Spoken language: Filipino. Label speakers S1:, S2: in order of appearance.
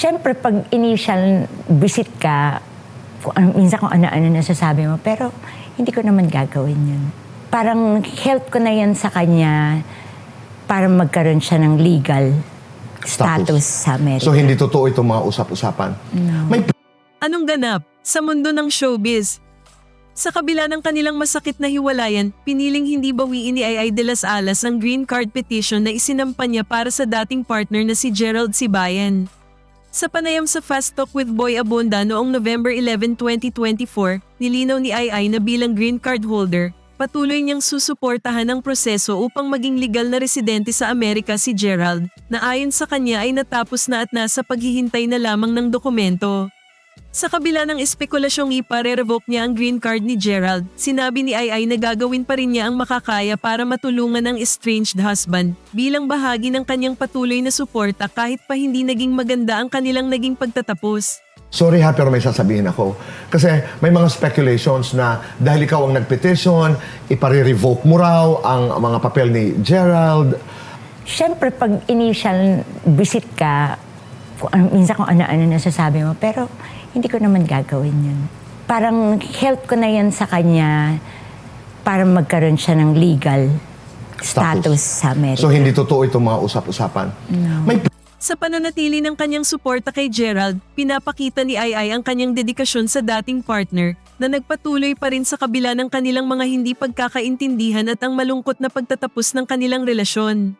S1: Siyempre, pag initial visit ka, kung, ano- minsan kung ano-ano nasasabi mo, pero hindi ko naman gagawin yun. Parang help ko na yan sa kanya para magkaroon siya ng legal status, sa Amerika.
S2: So hindi totoo itong mga usap-usapan. May
S3: Anong ganap sa mundo ng showbiz? Sa kabila ng kanilang masakit na hiwalayan, piniling hindi bawiin ni Ay de las Alas ang green card petition na isinampa niya para sa dating partner na si Gerald Sibayan. Sa panayam sa Fast Talk with Boy Abunda noong November 11, 2024, nilinaw ni Ay na bilang green card holder, patuloy niyang susuportahan ang proseso upang maging legal na residente sa Amerika si Gerald, na ayon sa kanya ay natapos na at nasa paghihintay na lamang ng dokumento. Sa kabila ng espekulasyong ipare-revoke niya ang green card ni Gerald, sinabi ni Ai na gagawin pa rin niya ang makakaya para matulungan ang estranged husband bilang bahagi ng kanyang patuloy na suporta kahit pa hindi naging maganda ang kanilang naging pagtatapos.
S2: Sorry ha, pero may sasabihin ako. Kasi may mga speculations na dahil ikaw ang nagpetition, ipare-revoke mo raw ang mga papel ni Gerald.
S1: Siyempre, pag initial visit ka, kung, ano- minsan kung ano-ano nasasabi mo, pero hindi ko naman gagawin yun. Parang help ko na yan sa kanya para magkaroon siya ng legal status, sa Amerika.
S2: So hindi totoo itong mga usap-usapan. May
S3: Sa pananatili ng kanyang suporta kay Gerald, pinapakita ni Ai ang kanyang dedikasyon sa dating partner na nagpatuloy pa rin sa kabila ng kanilang mga hindi pagkakaintindihan at ang malungkot na pagtatapos ng kanilang relasyon.